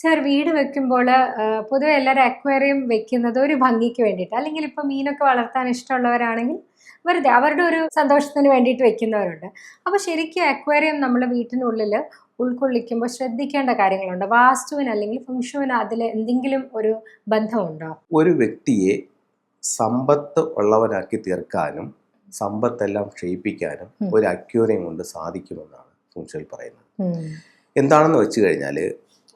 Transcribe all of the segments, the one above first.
Sir വീട് വെക്കുമ്പോൾ പൊതുവെ എല്ലാവരും അക്വേറിയം വെക്കുന്നത് ഒരു ഭംഗിക്ക് വേണ്ടിയിട്ട് അല്ലെങ്കിൽ ഇപ്പം മീനൊക്കെ വളർത്താൻ ഇഷ്ടമുള്ളവരാണെങ്കിൽ വെറുതെ അവരുടെ ഒരു സന്തോഷത്തിന് വേണ്ടിയിട്ട് വെക്കുന്നവരുണ്ട്. അപ്പോൾ ശരിക്കും അക്വേറിയം നമ്മൾ വീട്ടിനുള്ളിൽ ഉൾക്കൊള്ളിക്കുമ്പോൾ ശ്രദ്ധിക്കേണ്ട കാര്യങ്ങളുണ്ട്? വാസ്തുവിന് അല്ലെങ്കിൽ ഫംഗ്ഷുവിന് അതിൽ എന്തെങ്കിലും ഒരു ബന്ധമുണ്ടോ? ഒരു വ്യക്തിയെ സമ്പത്ത് ഉള്ളവനാക്കി തീർക്കാനും സമ്പത്തെല്ലാം ക്ഷയിപ്പിക്കാനും ഒരു അക്യൂറിയം കൊണ്ട് സാധിക്കുമെന്നാണ് ഫുങ്ഷയിൽ പറയുന്നത്. എന്താണെന്ന് വെച്ച് കഴിഞ്ഞാൽ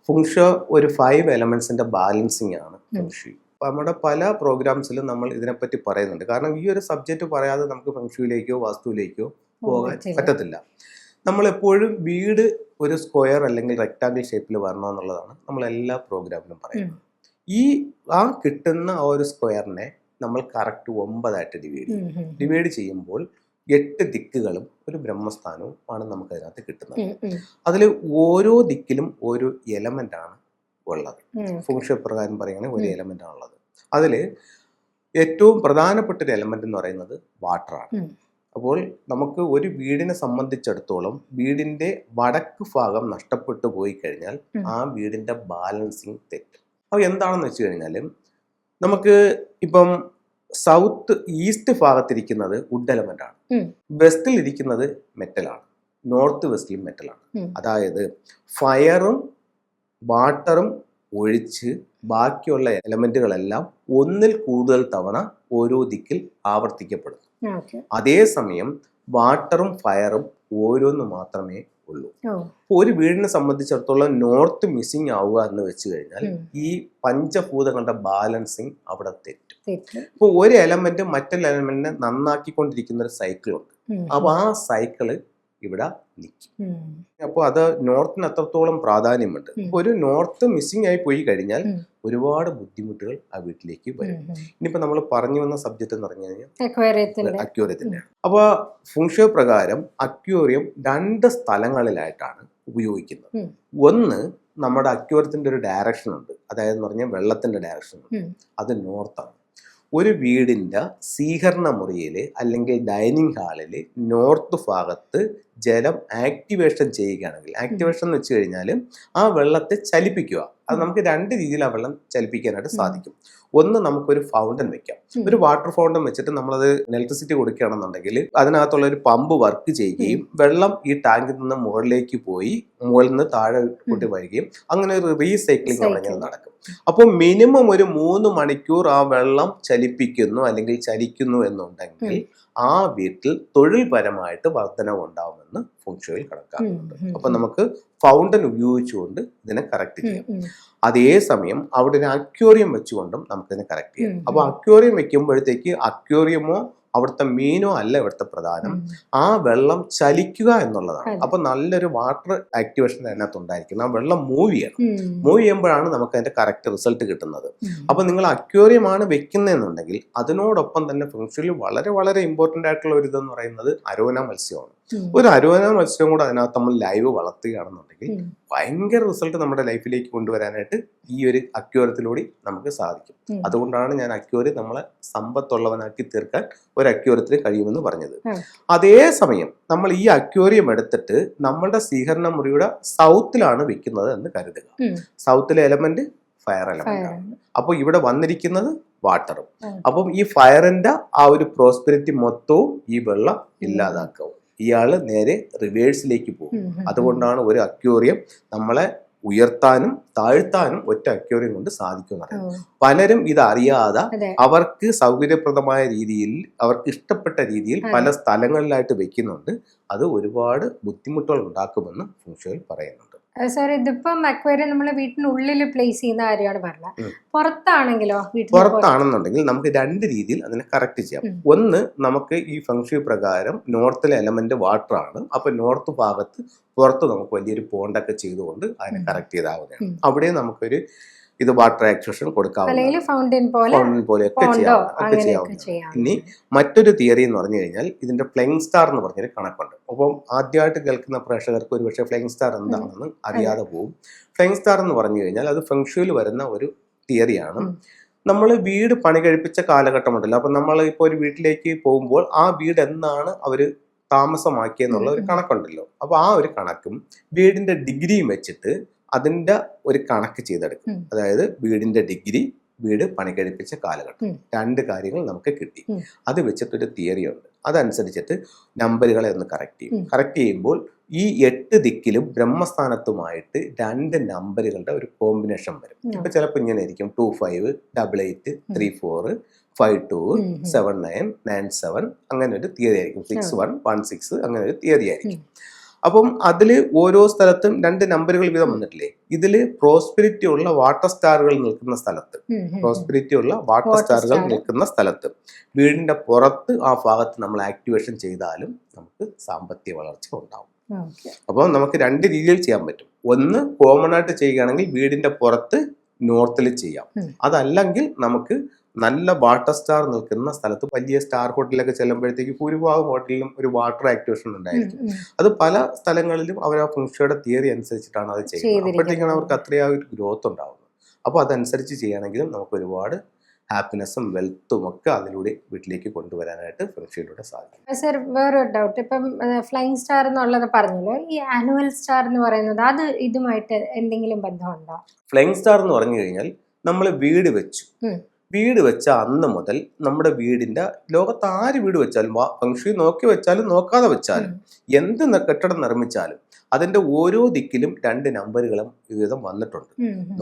ഫുങ്ഷ ഒരു ഫൈവ് എലമെന്റ്സിന്റെ ബാലൻസിങ് ആണ് ഫെങ്ഷു. അപ്പൊ നമ്മുടെ പല പ്രോഗ്രാംസിലും നമ്മൾ ഇതിനെപ്പറ്റി പറയുന്നുണ്ട്. കാരണം ഈ ഒരു സബ്ജക്റ്റ് പറയാതെ നമുക്ക് ഫെങ്ഷുയിലേക്കോ വാസ്തുവിലേക്കോ പോകാൻ പറ്റത്തില്ല. നമ്മൾ എപ്പോഴും വീട് ഒരു സ്ക്വയർ അല്ലെങ്കിൽ റെക്ടാങ്കിൾ ഷേപ്പിൽ വരണമെന്നുള്ളതാണ് നമ്മൾ എല്ലാ പ്രോഗ്രാമിലും പറയുന്നത്. ഈ ആ കിട്ടുന്ന ആ ഒരു സ്ക്വയറിനെ നമ്മൾ കറക്റ്റ് ഒമ്പതായിട്ട് ഡിവൈഡ് ചെയ്യും. ഡിവൈഡ് ചെയ്യുമ്പോൾ എട്ട് ദിക്കുകളും ഒരു ബ്രഹ്മസ്ഥാനവും ആണ് നമുക്ക് അതിനകത്ത് കിട്ടുന്നത് അതിൽ ഓരോ ദിക്കിലും ഓരോ എലമെന്റ് ആണ് ഉള്ളത്. ഫുങ്ഷ പ്രകാരം പറയുകയാണെങ്കിൽ ഒരു എലമെന്റ് എലമെന്റ് ആണുള്ളത് അതിൽ ഏറ്റവും പ്രധാനപ്പെട്ട ഒരു എലമെന്റ് എന്ന് പറയുന്നത് വാട്ടറാണ് അപ്പോൾ നമുക്ക് ഒരു വീടിനെ സംബന്ധിച്ചിടത്തോളം വീടിന്റെ വടക്ക് ഭാഗം നഷ്ടപ്പെട്ടു പോയി കഴിഞ്ഞാൽ ആ വീടിന്റെ ബാലൻസിങ് തെറ്റും. അപ്പോൾ എന്താണെന്ന് വെച്ച് കഴിഞ്ഞാൽ നമുക്ക് ഇപ്പം സൗത്ത് ഈസ്റ്റ് ഭാഗത്തിരിക്കുന്നത് വുഡ് എലമെന്റ് ആണ്. വെസ്റ്റിൽ ഇരിക്കുന്നത് മെറ്റലാണ് നോർത്ത് വെസ്റ്റിലും മെറ്റലാണ്. അതായത് ഫയറും വാട്ടറും ഒഴിച്ച് ബാക്കിയുള്ള എലമെന്റുകളെല്ലാം ഒന്നിൽ കൂടുതൽ തവണ ഓരോ ദിക്കിൽ ആവർത്തിക്കപ്പെടുന്നു. അതേസമയം വാട്ടറും ഫയറും ഓരോന്ന് മാത്രമേ ഉള്ളൂ. ഒരു വീടിനെ സംബന്ധിച്ചിടത്തോളം നോർത്ത് മിസ്സിങ് ആവുക എന്ന് വെച്ച് കഴിഞ്ഞാൽ ഈ പഞ്ചഭൂതങ്ങളുടെ ബാലൻസിങ് അവിടെ തെറ്റും. തെറ്റ്. ഇപ്പോൾ ഒരു എലമെന്റ് മറ്റൊരു എലമെന്റിനെ നന്നാക്കിക്കൊണ്ടിരിക്കുന്ന ഒരു സൈക്കിൾ ഉണ്ട്. അപ്പോൾ ആ സൈക്കിൾ ഇവിടെ നിൽക്കും. അപ്പോൾ അത് നോർത്തിന് അത്രത്തോളം പ്രാധാന്യമുണ്ട്? ഒരു നോർത്ത് മിസ്സിംഗ് ആയി പോയി കഴിഞ്ഞാൽ ഒരുപാട് ബുദ്ധിമുട്ടുകൾ ആ വീട്ടിലേക്ക് വരും. ഇനിയിപ്പോൾ നമ്മൾ പറഞ്ഞു വന്ന സബ്ജക്റ്റ് എന്ന് പറഞ്ഞു കഴിഞ്ഞാൽ അക്യൂറിയത്തിന്റെ അപ്പോൾ ഫുങ്ഷോ പ്രകാരം അക്യൂറിയം രണ്ട് സ്ഥലങ്ങളിലായിട്ടാണ് ഉപയോഗിക്കുന്നത്. ഒന്ന് നമ്മുടെ അക്യൂറിയത്തിന്റെ ഒരു ഡയറക്ഷൻ ഉണ്ട്. അതായത് എന്ന് പറഞ്ഞാൽ വെള്ളത്തിന്റെ ഡയറക്ഷൻ ഉണ്ട്. അത് നോർത്താണ് ഒരു വീടിന്റെ സ്വീകരണ മുറിയിൽ അല്ലെങ്കിൽ ഡൈനിങ് ഹാളിൽ നോർത്ത് ഭാഗത്ത് ജലം ആക്ടിവേഷൻ ചെയ്യുകയാണെങ്കിൽ ആക്ടിവേഷൻ എന്ന് വെച്ച് കഴിഞ്ഞാൽ ആ വെള്ളത്തെ ചലിപ്പിക്കുക. അത് നമുക്ക് രണ്ട് രീതിയിൽ ആ വെള്ളം ചലിപ്പിക്കാനായിട്ട് സാധിക്കും. ഒന്ന് നമുക്കൊരു ഫൗണ്ടൻ വെക്കാം. ഒരു വാട്ടർ ഫൗണ്ടൻ വെച്ചിട്ട് നമ്മളത് ഇലക്ട്രിസിറ്റി കൊടുക്കുകയാണെന്നുണ്ടെങ്കിൽ അതിനകത്തുള്ള ഒരു പമ്പ് വർക്ക് ചെയ്യുകയും വെള്ളം ഈ ടാങ്കിൽ നിന്ന് മുകളിലേക്ക് പോയി മുകളിൽ നിന്ന് താഴെ കൂട്ടി വരികയും അങ്ങനെ ഒരു റീസൈക്ലിംഗ് Cycling. നടക്കും. അപ്പോൾ മിനിമം ഒരു മൂന്ന് മണിക്കൂർ ആ വെള്ളം ചലിപ്പിക്കുന്നു അല്ലെങ്കിൽ ചലിക്കുന്നു എന്നുണ്ടെങ്കിൽ ആ വീട്ടിൽ തൊഴിൽപരമായിട്ട് വർധനവ് ഉണ്ടാവുമെന്ന് ഫോൺഷോയിൽ കണക്കാക്കുന്നുണ്ട്. അപ്പൊ നമുക്ക് ഫൗണ്ടൻ ഉപയോഗിച്ചുകൊണ്ട് ഇതിനെ കറക്റ്റ് ചെയ്യാം. അതേ അതേസമയം അവിടെ ഒരു അക്വേറിയം വെച്ചുകൊണ്ടും നമുക്കിതിനെ കറക്റ്റ് ചെയ്യാം. അപ്പോൾ അപ്പൊ അക്വേറിയം വെക്കുമ്പോഴത്തേക്ക് അക്വേറിയമോ അവിടുത്തെ മീനോ അല്ല ഇവിടുത്തെ പ്രധാനം. ആ വെള്ളം ചലിക്കുക എന്നുള്ളതാണ്. അപ്പൊ നല്ലൊരു വാട്ടർ ആക്ടിവേഷൻ അതിനകത്ത് ഉണ്ടായിരിക്കണം ആ വെള്ളം മൂവ് ചെയ്യണം. മൂവ് ചെയ്യുമ്പോഴാണ് നമുക്ക് അതിന്റെ കറക്റ്റ് റിസൾട്ട് കിട്ടുന്നത്. അപ്പൊ നിങ്ങൾ അക്വേറിയം ആണ് വെക്കുന്നതെന്നുണ്ടെങ്കിൽ അതിനോടൊപ്പം തന്നെ ഫംഗ്ഷനിൽ വളരെ വളരെ ഇമ്പോർട്ടന്റ് ആയിട്ടുള്ള ഒരു ഇതെന്ന് പറയുന്നത് അരോന മത്സ്യമാണ്. ഒരു അരുവന മത്സ്യം കൂടെ അതിനകത്ത് നമ്മൾ ലൈവ് വളർത്തുകയാണെന്നുണ്ടെങ്കിൽ. ഭയങ്കര റിസൾട്ട് നമ്മുടെ ലൈഫിലേക്ക് കൊണ്ടുവരാനായിട്ട് ഈ ഒരു അക്യൂരത്തിലൂടെ നമുക്ക് സാധിക്കും. അതുകൊണ്ടാണ് ഞാൻ അക്യൂര് നമ്മളെ സമ്പത്തുള്ളവനാക്കി തീർക്കാൻ ഒരു അക്യൂരത്തിന് കഴിയുമെന്ന് പറഞ്ഞത്. അതേ സമയം നമ്മൾ ഈ അക്യൂരിയം എടുത്തിട്ട് നമ്മളുടെ സ്വീകരണ മുറിയുടെ സൗത്തിലാണ് വെക്കുന്നത് എന്ന് കരുതുക. സൗത്തിലെ എലമെന്റ് ഫയർ എലമെന്റ് അപ്പൊ ആണ്. അപ്പോൾ ഇവിടെ വന്നിരിക്കുന്നത് വാട്ടറും. അപ്പം ഈ ഫയറിന്റെ ആ ഒരു പ്രോസ്പെരിറ്റി മൊത്തവും ഈ വെള്ളം ഇല്ലാതാക്കും ഇയാൾ നേരെ റിവേഴ്സിലേക്ക് പോകും. അതുകൊണ്ടാണ് ഒരു അക്യൂറിയം നമ്മളെ ഉയർത്താനും താഴ്ത്താനും ഒറ്റ അക്യൂറിയം കൊണ്ട് സാധിക്കും എന്ന് പറയുന്നത്. പലരും ഇത് അറിയാതെ അവർക്ക് സൗകര്യപ്രദമായ രീതിയിൽ അവർക്ക് ഇഷ്ടപ്പെട്ട രീതിയിൽ പല സ്ഥലങ്ങളിലായിട്ട് വെക്കുന്നുണ്ട്. അത് ഒരുപാട് ബുദ്ധിമുട്ടുകൾ ഉണ്ടാക്കുമെന്ന് ഫുങ്ഷോയിൽ പറയുന്നുണ്ട് സാർ ഇതിപ്പം അക്വേറിയം നമ്മൾ വീട്ടിനുള്ളിൽ പ്ലേസ് ചെയ്യുന്ന കാര്യമാണ് പറഞ്ഞത്. പുറത്താണെങ്കിലോ പുറത്താണെന്നുണ്ടെങ്കിൽ നമുക്ക് രണ്ട് രീതിയിൽ അതിനെ കറക്റ്റ് ചെയ്യാം. ഒന്ന് നമുക്ക് ഈ ഫംഗ്ഷൻ പ്രകാരം നോർത്തിലെ എലമെന്റ് വാട്ടർ ആണ്. അപ്പൊ നോർത്ത് ഭാഗത്ത് പുറത്ത് നമുക്ക് വലിയൊരു പോണ്ടൊക്കെ ചെയ്തുകൊണ്ട് അതിനെ. കറക്റ്റ് ചെയ്താവുന്നതാണ് അവിടെ നമുക്കൊരു ഇത് വാട്ടർ അല്ലെങ്കിൽ കൊടുക്കാവുന്ന ഫൗണ്ടൻ പോലെയൊക്കെ ഒക്കെ ചെയ്യാവുന്ന. ഇനി മറ്റൊരു തിയറി എന്ന് പറഞ്ഞു കഴിഞ്ഞാൽ ഇതിന്റെ ഫ്ലൈങ് സ്റ്റാർ എന്ന് പറഞ്ഞൊരു കണക്കുണ്ട്. അപ്പം ആദ്യമായിട്ട് കേൾക്കുന്ന പ്രേക്ഷകർക്ക് ഒരുപക്ഷെ ഫ്ലൈങ് സ്റ്റാർ എന്താണെന്ന് അറിയാതെ പോകും ഫ്ലൈങ് സ്റ്റാർ എന്ന് പറഞ്ഞു കഴിഞ്ഞാൽ അത് ഫെങ്ഷുവിൽ വരുന്ന ഒരു തിയറിയാണ് നമ്മൾ വീട് പണി കഴിപ്പിച്ച കാലഘട്ടമുണ്ടല്ലോ. അപ്പം നമ്മൾ ഇപ്പോൾ ഒരു വീട്ടിലേക്ക് പോകുമ്പോൾ ആ വീട് എന്നാണ് അവർ താമസമാക്കിയെന്നുള്ള ഒരു. കണക്കുണ്ടല്ലോ. അപ്പോൾ ആ ഒരു കണക്കും വീടിന്റെ ഡിഗ്രിയും വെച്ചിട്ട് അതിന്റെ ഒരു കണക്ക് ചെയ്തെടുക്കും. അതായത് വീടിന്റെ ഡിഗ്രി വീട് പണി കഴിപ്പിച്ച കാലഘട്ടം. രണ്ട് കാര്യങ്ങൾ നമുക്ക് കിട്ടി. അത് അത് വെച്ചിട്ടൊരു തിയറി ഉണ്ട്. അതനുസരിച്ചിട്ട് നമ്പറുകളെ ഒന്ന് കറക്റ്റ് ചെയ്യും. കറക്റ്റ് ചെയ്യുമ്പോൾ ഈ എട്ട് ദിക്കിലും ബ്രഹ്മസ്ഥാനത്തുമായിട്ട് രണ്ട് നമ്പറുകളുടെ ഒരു കോമ്പിനേഷൻ വരും. ഇപ്പൊ ചിലപ്പോൾ ഇങ്ങനെ ആയിരിക്കും. Two five double eight three four five two. Seven nine nine seven അങ്ങനെ ഒരു തിയറി ആയിരിക്കും. സിക്സ് വൺ വൺ സിക്സ് അങ്ങനെ ഒരു തിയറി ആയിരിക്കും. അപ്പം അതിൽ ഓരോ സ്ഥലത്തും രണ്ട് നമ്പറുകൾ വീതം വന്നിട്ടില്ലേ? ഇതിൽ പ്രോസ്പിരിറ്റി ഉള്ള വാട്ടർ സ്റ്റാറുകൾ നിൽക്കുന്ന സ്ഥലത്ത്. പ്രോസ്പെരിറ്റി ഉള്ള വാട്ടർ സ്റ്റാറുകൾ നിൽക്കുന്ന സ്ഥലത്ത്. വീടിന്റെ പുറത്ത് ആ ഭാഗത്ത് നമ്മൾ ആക്ടിവേഷൻ ചെയ്താലും നമുക്ക് സാമ്പത്തിക വളർച്ച ഉണ്ടാവും. അപ്പോൾ നമുക്ക് രണ്ട് രീതിയിൽ ചെയ്യാൻ പറ്റും. ഒന്ന് കോമൺ ആയിട്ട് ചെയ്യുകയാണെങ്കിൽ വീടിന്റെ പുറത്ത് നോർത്തിൽ ചെയ്യാം. അതല്ലെങ്കിൽ നമുക്ക് നല്ല വാട്ടർ സ്റ്റാർ നിൽക്കുന്ന സ്ഥലത്ത് വലിയ സ്റ്റാർ ഹോട്ടലിലൊക്കെ ചെല്ലുമ്പോഴത്തേക്ക് ഭൂരിഭാഗം ഹോട്ടലിലും ഒരു വാട്ടർ ആക്ടിവേഷൻ ഉണ്ടായിരിക്കും. അത് പല സ്ഥലങ്ങളിലും അവർ ആ ഫുഷയുടെ തിയറി അനുസരിച്ചിട്ടാണ് അത് ചെയ്യുന്നത്. അപ്പോഴത്തേക്കാണ് അവർക്ക് അത്രയും ഒരു ഗ്രോത്ത് ഉണ്ടാവുന്നത്. അപ്പോൾ അതനുസരിച്ച് ചെയ്യുകയാണെങ്കിലും നമുക്ക് ഒരുപാട് ഹാപ്പിനെസ്സും വെൽത്തും ഒക്കെ അതിലൂടെ വീട്ടിലേക്ക് കൊണ്ടുവരാനായിട്ട് ഫുഷയിലൂടെ സാധിക്കും. സർ വേറൊരു ഡൗട്ട് ഇപ്പം ഫ്ലൈങ് സ്റ്റാർ എന്നുള്ളത് പറഞ്ഞല്ലോ. ഈ ആനുവൽ സ്റ്റാർ എന്ന് പറയുന്നത് അത് ഇതുമായിട്ട് എന്തെങ്കിലും ബന്ധമുണ്ടോ? ഫ്ലൈങ് സ്റ്റാർ എന്ന് പറഞ്ഞു കഴിഞ്ഞാൽ നമ്മൾ വീട് വെച്ചു. വീട് വെച്ച അന്ന് മുതൽ നമ്മുടെ വീടിന്റെ ലോകത്ത് ആര് വീട് വെച്ചാലും ഫംഗ്ഷൻ നോക്കി വെച്ചാലും നോക്കാതെ വെച്ചാലും എന്ത് കെട്ടിടം നിർമ്മിച്ചാലും അതിന്റെ ഓരോ ദിക്കിലും രണ്ട് നമ്പറുകളും വിവിധം വന്നിട്ടുണ്ട്.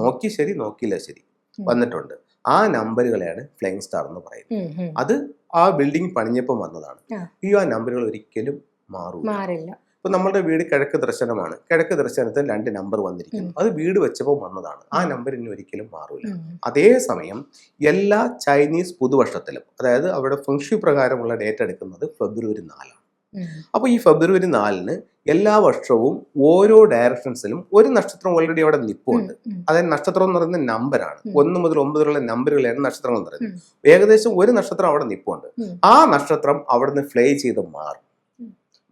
നോക്കി ശരി നോക്കിയില്ല ശരി വന്നിട്ടുണ്ട്. ആ നമ്പറുകളെയാണ് ഫ്ലൈങ് സ്റ്റാർ എന്ന് പറയുന്നത്. അത് ആ ബിൽഡിംഗ് പണിഞ്ഞപ്പം വന്നതാണ്. ഈ ആ നമ്പറുകൾ ഒരിക്കലും മാറും മാറില്ല. ഇപ്പൊ നമ്മുടെ വീട് കിഴക്ക് ദർശനമാണ്. കിഴക്ക് ദർശനത്തിൽ രണ്ട് നമ്പർ വന്നിരിക്കുന്നു. അത് വീട് വെച്ചപ്പോൾ വന്നതാണ്. ആ നമ്പർ ഇനി ഒരിക്കലും മാറില്ല അതേസമയം എല്ലാ ചൈനീസ് പുതുവർഷത്തിലും അതായത് അവിടെ ഫംഗ്ഷു പ്രകാരമുള്ള ഡേറ്റ് എടുക്കുന്നത് ഫെബ്രുവരി നാലാണ്. അപ്പൊ അപ്പോൾ ഈ ഫെബ്രുവരി നാലിന് എല്ലാ വർഷവും ഓരോ ഡയറക്ഷൻസിലും ഒരു നക്ഷത്രം ഓൾറെഡി അവിടെ ഉം. അതായത് നക്ഷത്രം എന്ന് പറയുന്ന നമ്പറാണ് ഒന്ന് മുതൽ ഒമ്പത് വരെയുള്ള നമ്പറുകളാണ് നക്ഷത്രങ്ങൾ എന്ന് പറയുന്നത്. ഏകദേശം ഒരു നക്ഷത്രം അവിടെ നിപ്പുണ്ട്. ആ നക്ഷത്രം അവിടുന്ന് ഫ്ലൈ ചെയ്ത് മാറും.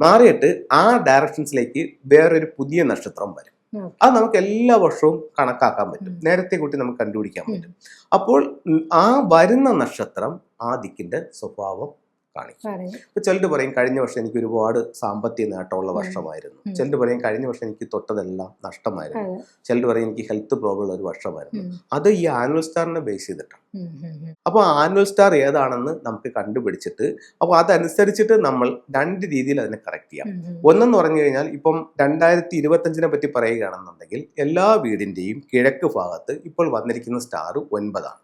മാറിയിട്ട് ആ ഡയറക്ഷൻസിലേക്ക് വേറൊരു പുതിയ നക്ഷത്രം വരും. അത് നമുക്ക് എല്ലാ വർഷവും കണക്കാക്കാൻ പറ്റും. നേരത്തെ കൂട്ടി നമുക്ക് കണ്ടുപിടിക്കാൻ പറ്റും. അപ്പോൾ ആ വരുന്ന നക്ഷത്രം ആ ദിക്കിന്റെ സ്വഭാവം കാണിക്കും. ഇപ്പൊ ചിലർ പറയും കഴിഞ്ഞ വർഷം എനിക്ക് ഒരുപാട് സാമ്പത്തിക നേട്ടമുള്ള. വർഷമായിരുന്നു. ചിലർ പറയും കഴിഞ്ഞ വർഷം എനിക്ക് തൊട്ടതെല്ലാം നഷ്ടമായിരുന്നു. ചിലർ പറയും എനിക്ക് ഹെൽത്ത് പ്രോബ്ലം ഉള്ള ഒരു വർഷമായിരുന്നു അത് ഈ ആനുവൽ സ്റ്റാറിനെ ബേസ് ചെയ്തിട്ടാണ് അപ്പൊ. അപ്പോൾ ആനുവൽ സ്റ്റാർ ഏതാണെന്ന് നമുക്ക് കണ്ടുപിടിച്ചിട്ട് അപ്പോൾ അതനുസരിച്ചിട്ട് നമ്മൾ രണ്ട് രീതിയിൽ അതിനെ കറക്റ്റ് ചെയ്യാം. ഒന്നെന്ന് പറഞ്ഞു കഴിഞ്ഞാൽ ഇപ്പം രണ്ടായിരത്തി ഇരുപത്തഞ്ചിനെ പറ്റി പറയുകയാണെന്നുണ്ടെങ്കിൽ എല്ലാ വീടിന്റെയും കിഴക്ക് ഭാഗത്ത് ഇപ്പോൾ വന്നിരിക്കുന്ന സ്റ്റാർ ഒൻപതാണ്.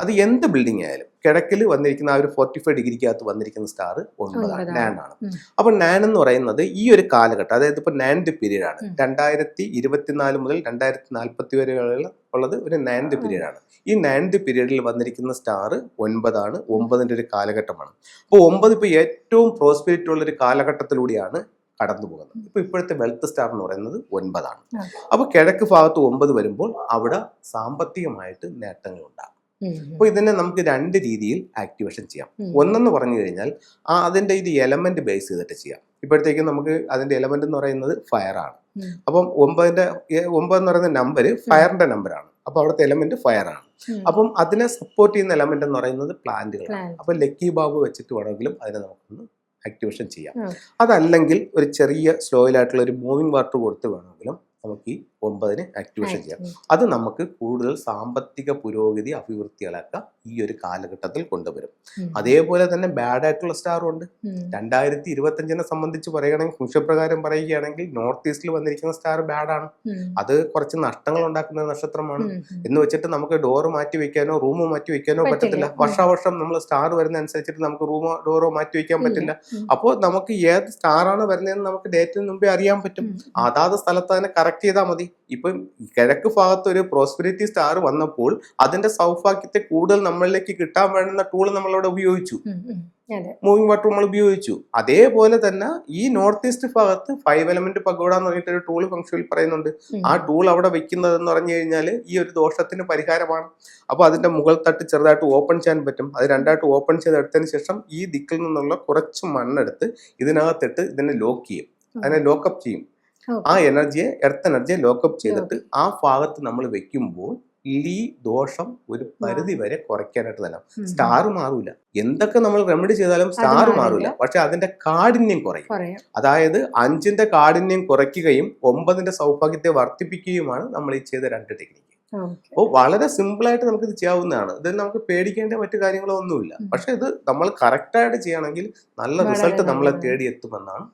അത് എന്ത് ബിൽഡിംഗ് ആയാലും കിഴക്കിൽ വന്നിരിക്കുന്ന ആ ഒരു ഫോർട്ടി ഫൈവ് ഡിഗ്രിക്കകത്ത് വന്നിരിക്കുന്ന സ്റ്റാർ ഒൻപതാണ് ആണ് ഉം. അപ്പൊ നാൻ എന്ന് പറയുന്നത് ഈ ഒരു കാലഘട്ടം അതായത് ഇപ്പൊ നാൻഡ് പീരീഡ് ആണ്. രണ്ടായിരത്തി ഇരുപത്തിനാല് മുതൽ രണ്ടായിരത്തി നാൽപ്പത്തി വരെയുള്ള ഉള്ളത് ഒരു നാൻഡ്. പീരീഡ് ആണ് ഈ നാൻഡ് പീരീഡിൽ വന്നിരിക്കുന്ന സ്റ്റാർ ഒൻപതാണ് ഒമ്പതിന്റെ ഒരു കാലഘട്ടമാണ് അപ്പോൾ ഒമ്പത് ഇപ്പൊ ഏറ്റവും പ്രോസ്പെരിറ്റി ഉള്ള ഒരു കാലഘട്ടത്തിലൂടെയാണ് കടന്നു പോകുന്നത് ഇപ്പൊ ഇപ്പോഴത്തെ വെൽത്ത് സ്റ്റാർ എന്ന് പറയുന്നത് ഒൻപതാണ് ആ. അപ്പൊ കിഴക്ക് ഭാഗത്ത് ഒമ്പത് വരുമ്പോൾ അവിടെ സാമ്പത്തികമായിട്ട് നേട്ടങ്ങൾ ഉണ്ടാകും. അപ്പോൾ ഇതിനെ നമുക്ക് രണ്ട് രീതിയിൽ ആക്ടിവേഷൻ ചെയ്യാം. ഒന്നെന്ന് പറഞ്ഞു കഴിഞ്ഞാൽ ആ അതിന്റെ ഇത് എലമെന്റ് ബേസ് ചെയ്തിട്ട് ചെയ്യാം. ഇപ്പോഴത്തേക്കും നമുക്ക് അതിന്റെ എലമെന്റ് എന്ന് പറയുന്നത് ഫയർ ആണ്. ഉം. അപ്പം ഒമ്പതിന്റെ ഒമ്പത് എന്ന് പറയുന്ന നമ്പർ ഫയറിന്റെ നമ്പറാണ് അപ്പൊ അവിടുത്തെ എലമെന്റ് ഫയർ ആണ്. അപ്പം അതിനെ സപ്പോർട്ട് ചെയ്യുന്ന എലമെന്റ് എന്ന് പറയുന്നത് പ്ലാന്റുകളാണ്. അപ്പൊ ലക്കി ബാബ് വെച്ചിട്ട് വേണമെങ്കിലും അതിനെ നമുക്കൊന്ന് ആക്ടിവേഷൻ ചെയ്യാം. അതല്ലെങ്കിൽ ഒരു ചെറിയ സ്ലോയിലായിട്ടുള്ള ഒരു മൂവിങ് വാട്ടർ കൊടുത്ത് വേണമെങ്കിലും നമുക്ക് ഈ ഒമ്പതിന് ആക്ടിവേഷൻ ചെയ്യാം. അത് നമുക്ക് കൂടുതൽ സാമ്പത്തിക പുരോഗതി അഭിവൃദ്ധികളൊക്കെ ഈ ഒരു കാലഘട്ടത്തിൽ കൊണ്ടുവരും അതേപോലെ തന്നെ ബാഡ് ആയിട്ടുള്ള സ്റ്റാറും ഉണ്ട്. രണ്ടായിരത്തി ഇരുപത്തഞ്ചിനെ സംബന്ധിച്ച് പറയുകയാണെങ്കിൽ വംശപ്രകാരം പറയുകയാണെങ്കിൽ നോർത്ത് ഈസ്റ്റിൽ വന്നിരിക്കുന്ന സ്റ്റാർ ബാഡാണ്. അത് കുറച്ച് നഷ്ടങ്ങൾ ഉണ്ടാക്കുന്ന നക്ഷത്രമാണ്. എന്ന് വെച്ചിട്ട് നമുക്ക് ഡോറ് മാറ്റി വെക്കാനോ റൂമോ മാറ്റി വെക്കാനോ. പറ്റത്തില്ല വർഷാവർഷം നമ്മൾ സ്റ്റാർ വരുന്ന അനുസരിച്ചിട്ട് നമുക്ക് റൂമോ ഡോറോ മാറ്റി വെക്കാൻ പറ്റില്ല. അപ്പോൾ നമുക്ക് ഏത് സ്റ്റാറാണ് വരുന്നതെന്ന് നമുക്ക് ഡേറ്റിന് മുമ്പേ അറിയാൻ പറ്റും. അതാത് സ്ഥലത്ത് അതിനെ കറക്റ്റ് ചെയ്താൽ മതി ഇപ്പം കിഴക്ക് ഭാഗത്ത് ഒരു പ്രോസ്പെരിറ്റി സ്റ്റാർ വന്നപ്പോൾ അതിന്റെ സൗഭാഗ്യത്തെ കൂടുതൽ നമ്മളിലേക്ക് കിട്ടാൻ വേണ്ടുന്ന ടൂൾ നമ്മളവിടെ ഉപയോഗിച്ചു. മൂവിംഗ് വാട്ടർ നമ്മൾ ഉപയോഗിച്ചു. അതേപോലെ തന്നെ ഈ നോർത്ത് ഈസ്റ്റ് ഭാഗത്ത് ഫൈവ് എലമെന്റ് പഗോഡ എന്ന് പറഞ്ഞിട്ട് ഒരു ടൂൾ ഫംഗ്ഷനിൽ പറയുന്നുണ്ട്. ആ ടൂൾ അവിടെ വെക്കുന്നത് എന്ന് പറഞ്ഞു കഴിഞ്ഞാൽ ഈ ഒരു ദോഷത്തിന് പരിഹാരമാണ്. അപ്പോൾ അതിന്റെ മുകൾ തട്ട് ചെറുതായിട്ട് ഓപ്പൺ ചെയ്യാൻ പറ്റും. അത് രണ്ടായിട്ട് ഓപ്പൺ ചെയ്തെടുത്തതിന് ശേഷം ഈ ദിക്കിൽ നിന്നുള്ള കുറച്ച് മണ്ണെടുത്ത് ഇതിനകത്തിട്ട് ഇതിനെ ലോക്ക് ചെയ്യും. അതിനെ ലോക്കപ്പ് ചെയ്യും. ആ എനർജിയെ എർത്ത് എനർജിയെ ലോക്കപ്പ് ചെയ്തിട്ട് ആ ഭാഗത്ത് നമ്മൾ വെക്കുമ്പോൾ ഈ ദോഷം ഒരു പരിധി വരെ കുറയ്ക്കാനായിട്ട് തന്നെ സ്റ്റാർ മാറൂല. എന്തൊക്കെ നമ്മൾ റെമഡി ചെയ്താലും സ്റ്റാർ മാറൂല. പക്ഷെ അതിന്റെ കാഠിന്യം കുറയും. അതായത് അഞ്ചിന്റെ കാഠിന്യം കുറയ്ക്കുകയും ഒമ്പതിന്റെ സൗഭാഗ്യത്തെ വർദ്ധിപ്പിക്കുകയുമാണ് നമ്മൾ ഈ ചെയ്ത രണ്ട് ടെക്നിക്ക് അപ്പോൾ വളരെ സിമ്പിൾ ആയിട്ട് നമുക്ക് ഇത് ചെയ്യാവുന്നതാണ്. ഇത് നമുക്ക് പേടിക്കേണ്ട മറ്റു കാര്യങ്ങളോ ഒന്നുമില്ല. പക്ഷെ ഇത് നമ്മൾ കറക്റ്റ് ആയിട്ട് ചെയ്യണമെങ്കിൽ നല്ല റിസൾട്ട് നമ്മളെ. തേടി എത്തുമെന്നാണ്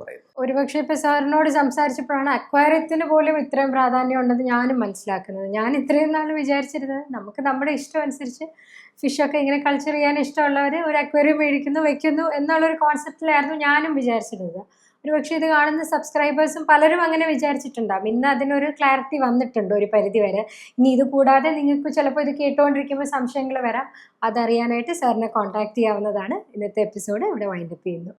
പറയുന്നത്. ഒരുപക്ഷെ ഇപ്പൊ സാറിനോട് സംസാരിച്ചപ്പോഴാണ് അക്വയറിയത്തിന് പോലും ഇത്രയും പ്രാധാന്യം ഉണ്ടെന്ന് ഞാനും മനസ്സിലാക്കുന്നത്. ഞാൻ ഇത്രയും നാൾ വിചാരിച്ചിരുന്നത് നമുക്ക് നമ്മുടെ ഇഷ്ടം അനുസരിച്ച് ഫിഷൊക്കെ ഇങ്ങനെ കൾച്ചർ ചെയ്യാൻ ഇഷ്ടമുള്ളവർ ഒരു അക്വേറിയം മേടിക്കുന്നു വെക്കുന്നു എന്നുള്ളൊരു കോൺസെപ്റ്റിലായിരുന്നു ഞാനും വിചാരിച്ചിരുന്നത്. ഒരുപക്ഷെ ഇത് കാണുന്ന സബ്സ്ക്രൈബേഴ്സും പലരും അങ്ങനെ വിചാരിച്ചിട്ടുണ്ടാകും ഇന്ന് അതിനൊരു ക്ലാരിറ്റി വന്നിട്ടുണ്ട് ഒരു പരിധി വരെ ഇനി ഇത് കൂടാതെ നിങ്ങൾക്ക് ചിലപ്പോൾ ഇത് കേട്ടുകൊണ്ടിരിക്കുമ്പോൾ സംശയങ്ങൾ വരാം. അതറിയാനായിട്ട് സാറിനെ കോൺടാക്ട് ചെയ്യാവുന്നതാണ്. ഇന്നത്തെ എപ്പിസോഡ് ഇവിടെ വൈൻഡപ്പ് ചെയ്യുന്നു.